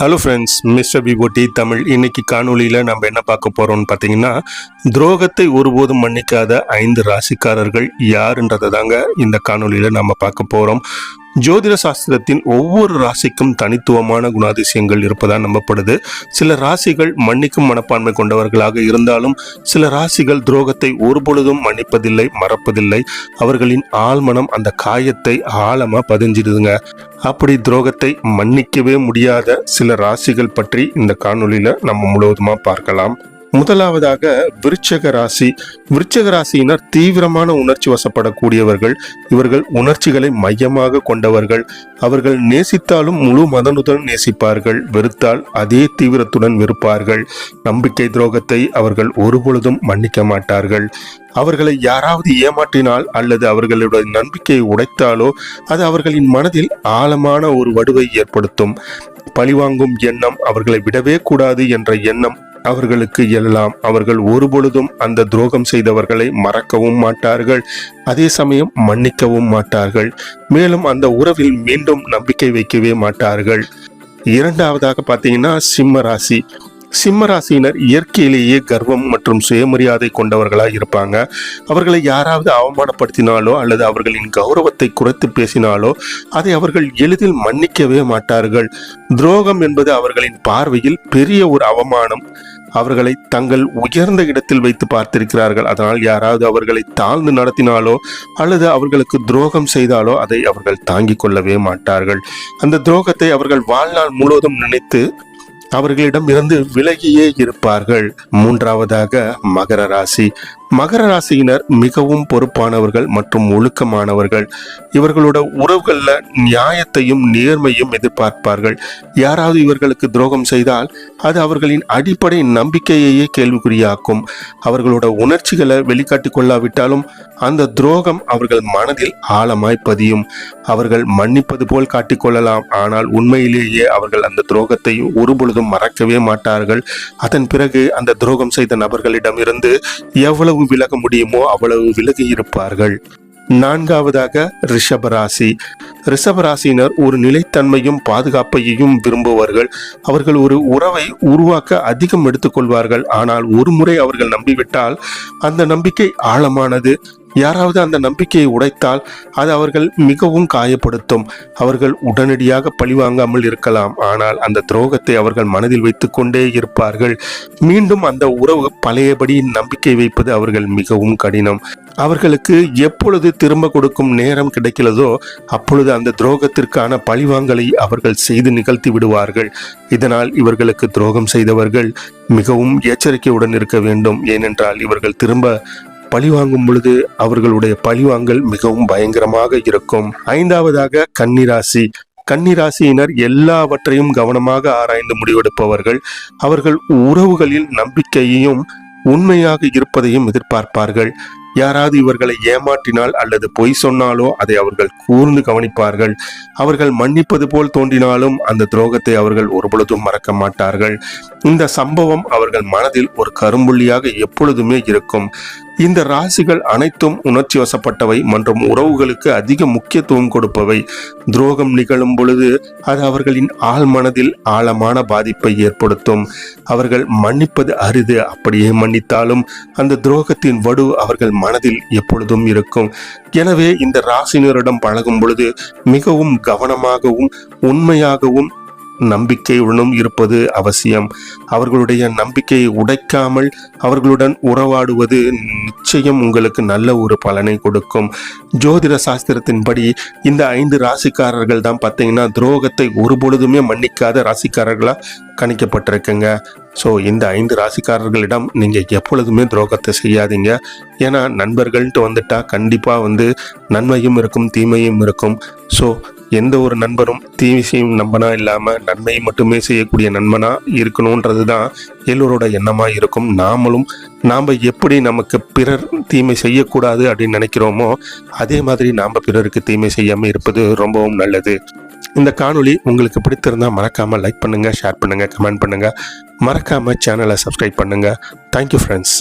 Hello friends mister பிபோட்டி தமிழ். இன்னைக்கு காணொலியில் நம்ம என்ன பார்க்க போகிறோம்னு பார்த்தீங்கன்னா துரோகத்தை ஒருபோதும் மன்னிக்காத ஐந்து ராசிக்காரர்கள் யாருன்றதை தாங்க இந்த காணொலியில் நம்ம பார்க்க போகிறோம் ஜோதிட சாஸ்திரத்தின் ஒவ்வொரு ராசிக்கும் தனித்துவமான குணாதிசயங்கள் இருப்பதாக நம்பப்படுது. சில ராசிகள் மன்னிக்கும் மனப்பான்மை கொண்டவர்களாக இருந்தாலும் சில ராசிகள் துரோகத்தை ஒருபொழுதும் மன்னிப்பதில்லை மறப்பதில்லை. அவர்களின் ஆழ்மனம் அந்த காயத்தை ஆழமா பதிஞ்சிடுதுங்க. அப்படி துரோகத்தை மன்னிக்கவே முடியாத சில ராசிகள் பற்றி இந்த காணொளியில நம்ம முழுவதுமா பார்க்கலாம். முதலாவதாக விருச்சக ராசி. விருச்சக ராசியினர் தீவிரமான உணர்ச்சி வசப்படக்கூடியவர்கள். இவர்கள் உணர்ச்சிகளை மையமாக கொண்டவர்கள். அவர்கள் நேசித்தாலும் முழு மதனுடன் நேசிப்பார்கள். வெறுத்தால் அதே தீவிரத்துடன் வெறுப்பார்கள். நம்பிக்கை துரோகத்தை அவர்கள் ஒருபொழுதும் மன்னிக்க மாட்டார்கள். அவர்களை யாராவது ஏமாற்றினால் அல்லது அவர்களுடைய நம்பிக்கையை உடைத்தாலோ அது அவர்களின் மனதில் ஆழமான ஒரு வடுவை ஏற்படுத்தும். பழிவாங்கும் எண்ணம் அவர்களை விடவே கூடாது என்ற எண்ணம் அவர்களுக்கு எழலாம். அவர்கள் ஒருபொழுதும் அந்த துரோகம் செய்தவர்களை மறக்கவும் மாட்டார்கள். அதே சமயம் மன்னிக்கவும் மாட்டார்கள். மேலும் அந்த உறவில் மீண்டும் நம்பிக்கை வைக்கவே மாட்டார்கள். இரண்டாவதாக பார்த்தீங்கன்னா சிம்ம ராசி. சிம்மராசினர் இயற்கையிலேயே கர்வம் மற்றும் சுயமரியாதை கொண்டவர்களாக இருப்பாங்க. அவர்களை யாராவது அவமானப்படுத்தினாலோ அல்லது அவர்களின் கௌரவத்தை குறைத்து பேசினாலோ அதை அவர்கள் எளிதில் மன்னிக்கவே மாட்டார்கள். துரோகம் என்பது அவர்களின் பார்வையில் பெரிய ஒரு அவமானம். அவர்களை தங்கள் உயர்ந்த இடத்தில் வைத்து பார்த்திருக்கிறார்கள். அதனால் யாராவது அவர்களை தாழ்ந்து நடத்தினாலோ அல்லது அவர்களுக்கு துரோகம் செய்தாலோ அதை அவர்கள் தாங்கிக் கொள்ளவே மாட்டார்கள். அந்த துரோகத்தை அவர்கள் வாழ்நாள் முழுவதும் நினைத்து அவர்களிடம் இருந்து விலகியே இருப்பார்கள். மூன்றாவதாக மகர ராசி. மகர ராசியினர் மிகவும் பொறுப்பானவர்கள் மற்றும் ஒழுக்கமானவர்கள். இவர்களோட உறவுகளில் நியாயத்தையும் நேர்மையும் எதிர்பார்ப்பார்கள். யாராவது இவர்களுக்கு துரோகம் செய்தால் அது அவர்களின் அடிப்படை நம்பிக்கையையே கேள்விக்குறியாக்கும். அவர்களோட உணர்ச்சிகளை வெளிக்காட்டி கொள்ளாவிட்டாலும் அந்த துரோகம் அவர்கள் மனதில் ஆழமாய் பதியும். அவர்கள் மன்னிப்பது போல் காட்டிக்கொள்ளலாம் ஆனால் உண்மையிலேயே அவர்கள் அந்த துரோகத்தை ஒருபொழுதும் மறக்கவே மாட்டார்கள். அதன் பிறகு அந்த துரோகம் செய்த நபர்களிடமிருந்து எவ்வளவு விலக முடியுமோ அவ்வளவு விலகி இருப்பார்கள். நான்காவதாக ரிஷபராசி ரிஷபராசியினர் ஒரு நிலைத்தன்மையும் பாதுகாப்பையும் விரும்புவார்கள். அவர்கள் ஒரு உறவை உருவாக்க அதிகம் எடுத்துக்கொள்வார்கள். ஆனால் ஒரு முறை அவர்கள் நம்பிவிட்டால் அந்த நம்பிக்கை ஆழமானது. யாராவது அந்த நம்பிக்கையை உடைத்தால் அது அவர்கள் மிகவும் காயப்படுத்தும். அவர்கள் உடனடியாக பழிவாங்காமல் இருக்கலாம். ஆனால் அந்த துரோகத்தை அவர்கள் மனதில் வைத்துக் கொண்டே இருப்பார்கள். மீண்டும் அந்த உறவு பழையபடி நம்பிக்கை வைப்பது அவர்கள் மிகவும் கடினம். அவர்களுக்கு எப்பொழுது திரும்ப கொடுக்கும் நேரம் கிடைக்கிறதோ அப்பொழுது அந்த துரோகத்திற்கான பழிவாங்கலை அவர்கள் செய்து நிகழ்த்தி விடுவார்கள். இதனால் இவர்களுக்கு துரோகம் செய்தவர்கள் மிகவும் எச்சரிக்கையுடன் இருக்க வேண்டும். ஏனென்றால் இவர்கள் திரும்ப பழிவாங்கும் பொழுது அவர்களுடைய பழிவாங்கல் மிகவும் பயங்கரமாக இருக்கும். ஐந்தாவதாக கன்னிராசி. கன்னிராசியினர் எல்லாவற்றையும் கவனமாக ஆராய்ந்து முடிவெடுப்பவர்கள். அவர்கள் உறவுகளில் நம்பிக்கையையும் உண்மையாக இருப்பதையும் எதிர்பார்ப்பார்கள். யாராவது இவர்களை ஏமாற்றினால் அல்லது பொய் சொன்னாலோ அதை அவர்கள் கூர்ந்து கவனிப்பார்கள். அவர்கள் மன்னிப்பது போல் தோன்றினாலும் அந்த துரோகத்தை அவர்கள் ஒருபொழுதும் மறக்க மாட்டார்கள். இந்த சம்பவம் அவர்கள் மனதில் ஒரு கரும்புள்ளியாக எப்பொழுதுமே இருக்கும். இந்த ராசிகள் அனைத்தும் உணர்ச்சி வசப்பட்டவை மற்றும் உறவுகளுக்கு அதிக முக்கியத்துவம் கொடுப்பவை. துரோகம் நிகழும் பொழுது அது அவர்களின் ஆழ் மனதில் ஆழமான பாதிப்பை ஏற்படுத்தும். அவர்கள் மன்னிப்பது அரிது அப்படியே மன்னித்தாலும் அந்த துரோகத்தின் வடு அவர்கள் மனதில் எப்பொழுதும் இருக்கும். எனவே இந்த ராசினரிடம் பழகும் பொழுது மிகவும் கவனமாகவும் உண்மையாகவும் நம்பிக்கையுடனும் இருப்பது அவசியம். அவர்களுடைய நம்பிக்கையை உடைக்காமல் அவர்களுடன் உறவாடுவது நிச்சயம் உங்களுக்கு நல்ல ஒரு பலனை கொடுக்கும். ஜோதிட சாஸ்திரத்தின்படி இந்த ஐந்து ராசிக்காரர்கள் தான் பார்த்தீங்கன்னா துரோகத்தை ஒருபொழுதுமே மன்னிக்காத ராசிக்காரர்களாக கணிக்கப்பட்டிருக்குங்க. ஸோ இந்த ஐந்து ராசிக்காரர்களிடம் நீங்கள் எப்பொழுதுமே துரோகத்தை செய்யாதீங்க. ஏன்னா நண்பர்கள்ட்டு வந்துட்டா கண்டிப்பாக வந்து நன்மையும் இருக்கும் தீமையும் இருக்கும். ஸோ எந்த ஒரு நண்பரும் தீமை செய்யும் நண்பனா இல்லாமல் நன்மையை மட்டுமே செய்யக்கூடிய நண்பனா இருக்கணுன்றது தான் எல்லோரோட எண்ணமாக இருக்கும். நாமளும் நாம் எப்படி நமக்கு பிறர் தீமை செய்யக்கூடாது அப்படின்னு நினைக்கிறோமோ அதே மாதிரி நாம் பிறருக்கு தீமை செய்யாமல் இருப்பது ரொம்பவும் நல்லது. இந்த காணொளி உங்களுக்கு பிடித்திருந்தால் மறக்காமல் லைக் பண்ணுங்கள் ஷேர் பண்ணுங்கள் கமெண்ட் பண்ணுங்கள் மறக்காமல் சேனலை சப்ஸ்கிரைப் பண்ணுங்கள் தேங்க்யூ ஃப்ரெண்ட்ஸ்